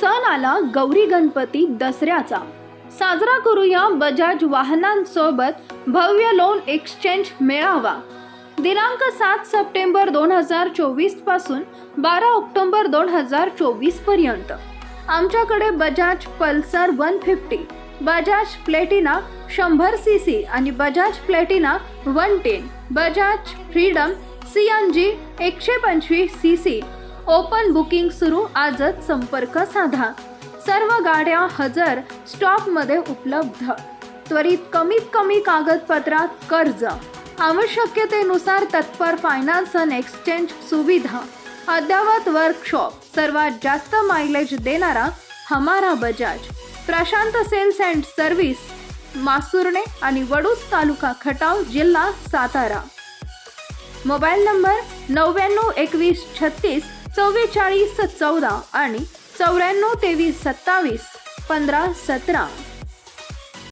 सण आला गौरी गणपती दसऱ्याचा. साजरा करूया बजाज वाहनांसोबत भव्य लोन एक्सचेंज मेळावा. दिनांक सात सप्टेंबर दोन हजार चोवीसपासून बारा ऑक्टोबर दोन हजार चोवीसपर्यंत. आमच्याकडे Bajaj Pulsar one fifty Bajaj Platina शंभर सी सी आणि Bajaj Platina one ten Bajaj Freedom C N G एकशे पंचवीस सी सी ओपन बुकिंग सुरू आजच संपर्क साधा. सर्व गाड्या हजर स्टॉकमध्ये उपलब्ध. त्वरित कमीत कमी कागदपत्रात कर्ज. आवश्यकतेनुसार तत्पर फायनान्स अँड एक्सचेंज सुविधा. अद्ययावत वर्कशॉप. सर्वात जास्त मायलेज देणारा हमारा Bajaj. Prashant sales and service Masurne आणि वडूस तालुका खटाव जिल्हा सातारा. मोबाईल नंबर नव्याण्णव एकवीस छत्तीस चव्वेचाळीस चौदा आणि चौऱ्याण्णव तेवीस सत्तावीस पंधरा सतरा.